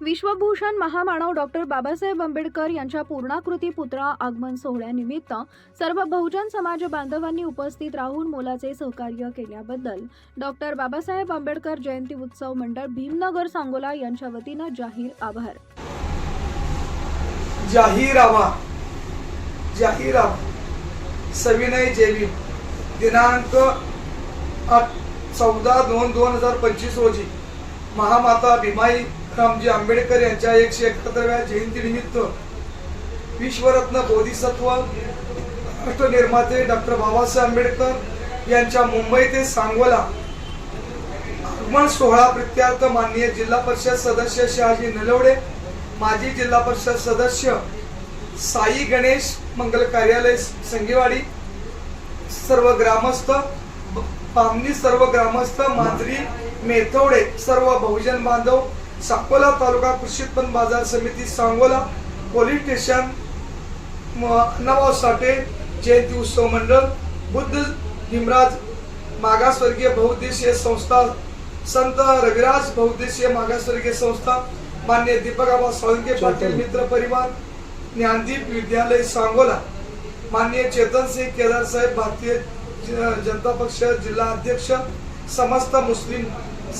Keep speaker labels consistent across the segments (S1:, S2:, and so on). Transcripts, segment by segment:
S1: विश्वभूषण महामानव डॉक्टर बाबासाहेब आंबेडकर यांच्या पूर्णाकृती पुतळा आगमन सोहळ्यानिमित्त सर्व बहुजन समाज बांधवांनी उपस्थित राहून मोलाचे सहकार्य केल्याबद्दल डॉक्टर बाबासाहेब आंबेडकर जयंती उत्सव मंडळ भीमनगर सांगोला यांच्या वतीनं जाहीर आभार.
S2: जाहीरावा जाहीरावा सविनय जेवी. दिनांक चौदा दोन दोन हजार पंचवीस रोजी महामाता भीमाई रामजी आंबेडकर यांच्या एकशे एकाहत्तरव्या जयंतीनिमित्त विश्वरत्न बोधिसत्व राष्ट्रनिर्माते डॉक्टर बाबासाहेब आंबेडकर यांच्या मुंबई ते सांगोला आगमन सोहळा प्रित्यार्थ माननीय जिल्हा परिषद सदस्य शहाजी नलवडे माजी जिल्हा परिषद सदस्य साई गणेश मंगल कार्यालय संगेवाडी सर्व ग्रामस्थ पामनी सर्व ग्रामस्थ मांजरी मेथवडे सर्व बहुजन बांधव साकोला तालुका कृषी उत्पन्न बाजार समिती सांगोला पोलीस स्टेशन अण्णाभाऊ साठे जयंती उत्सव मंडळ बुद्ध हिमराज मागासवर्गीय बहुउद्देशीय संस्था संत रविराज बहुउद्देशीय मागासवर्गीय संस्था मान्य दीपक आबा साळुंके पाटील मित्र परिवार ज्ञानदीप विद्यालय सांगोला माननीय चेतन सिंह केदार साहेब भारतीय जनता पक्ष जिल्हा अध्यक्ष समस्त मुस्लिम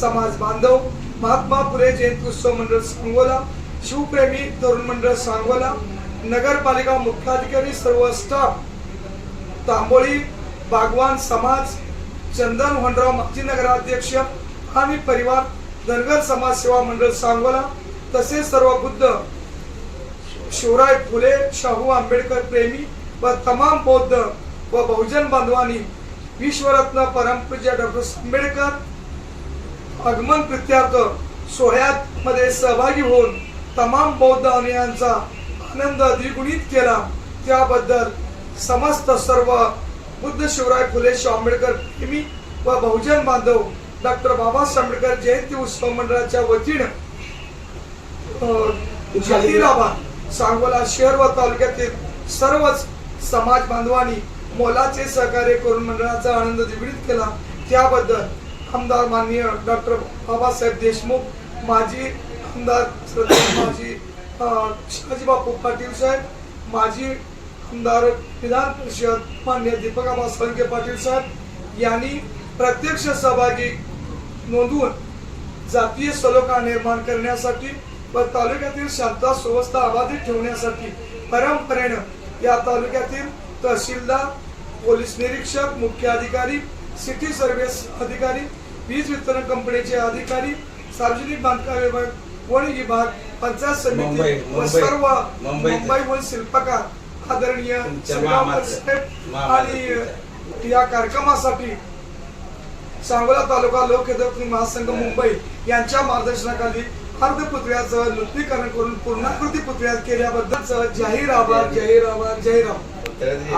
S2: समाज बांधव महात्मा फुले जयंती उत्सव मंडळ सांगोला शिवप्रेमी तरुण मंडळ सांगोला नगरपालिका मुख्याधिकारी सर्व स्टाफ तांबोळी बागवान समाज चंदन होंडराव माजी नगराध्यक्ष आणि परिवार धनगर समाज सेवा मंडळ सांगोला तसेच सर्व बुद्ध शिवराय फुले शाहू आंबेडकर प्रेमी व तमाम बौद्ध व बहुजन बांधवांनी विश्वरत्न परमपूज्य डॉक्टर आंबेडकर आगमन प्रित्यार्थ सोहळ्यात मध्ये सहभागी होऊन तमाम बौद्ध अनुयांचा आनंद द्विगुणित केला. त्याबद्दल समस्त सर्व बुद्ध शिवराय फुले शाहू आंबेडकर प्रेमी व बहुजन बांधव डॉक्टर बाबासाहेब आंबेडकर जयंती उत्सव मंडळाच्या वतीनं जहिराबाद सांगोला शहर व तालुक्यातील सर्वच समाज बांधवांनी मोलाचे सहकार्य करून मंडळाचा आनंद द्विगुणित केला. त्याबद्दल आमदार माननीय डॉक्टर बाबासाहेब देशमुख माजी आमदार माजी शिवाजीबापू पाटील साहेब माजी आमदार विधान परिषद मान्य दीपकाबा साळुंके पाटील साहेब यांनी प्रत्यक्ष सहभागी नोंदवून जातीय सलोखा निर्माण करण्यासाठी व तालुक्यातील शांतता सुवस्था अबाधित ठेवण्यासाठी परंपरेनं या तालुक्यातील तहसीलदार पोलीस निरीक्षक मुख्य अधिकारी सिटी सर्व्हिस अधिकारी वीज वितरण कंपनीचे अधिकारी सार्वजनिक बांधकाम विभाग वन विभाग पंचायत समिती व सर्व
S3: मुंबई.
S2: वन शिल्पकार आदरणीय आणि या कार्यक्रमासाठी सांगोला तालुका लोकहितकृती महासंघ मुंबई यांच्या मार्गदर्शनाखाली अर्धपुतळ्याचं नूतनीकरण करून पूर्णाकृती पुतळ्यात केल्याबद्दलच जाहीर आभार जाहीर. आभार जाहीर आभार.